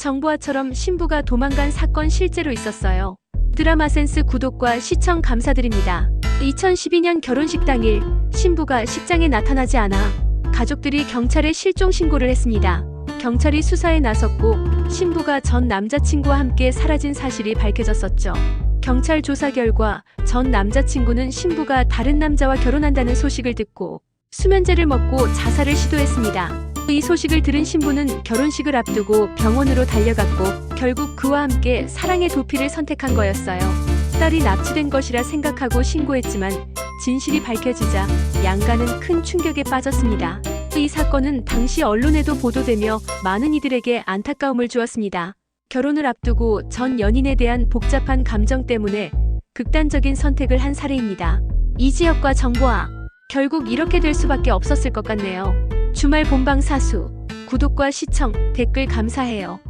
정보아처럼 신부가 도망간 사건 실제로 있었어요. 드라마 센스 구독과 시청 감사드립니다. 2012년 결혼식 당일 신부가 식장에 나타나지 않아 가족들이 경찰에 실종 신고를 했습니다. 경찰이 수사에 나섰고 신부가 전 남자친구와 함께 사라진 사실이 밝혀졌었죠. 경찰 조사 결과 전 남자친구는 신부가 다른 남자와 결혼한다는 소식을 듣고 수면제를 먹고 자살을 시도했습니다. 이 소식을 들은 신부는 결혼식을 앞두고 병원으로 달려갔고 결국 그와 함께 사랑의 도피를 선택한 거였어요. 딸이 납치된 것이라 생각하고 신고했지만 진실이 밝혀지자 양가는 큰 충격에 빠졌습니다. 이 사건은 당시 언론에도 보도되며 많은 이들에게 안타까움을 주었습니다. 결혼을 앞두고 전 연인에 대한 복잡한 감정 때문에 극단적인 선택을 한 사례입니다. 이지혁과 정보아 결국 이렇게 될 수밖에 없었을 것 같네요. 주말 본방 사수 구독과 시청 댓글 감사해요.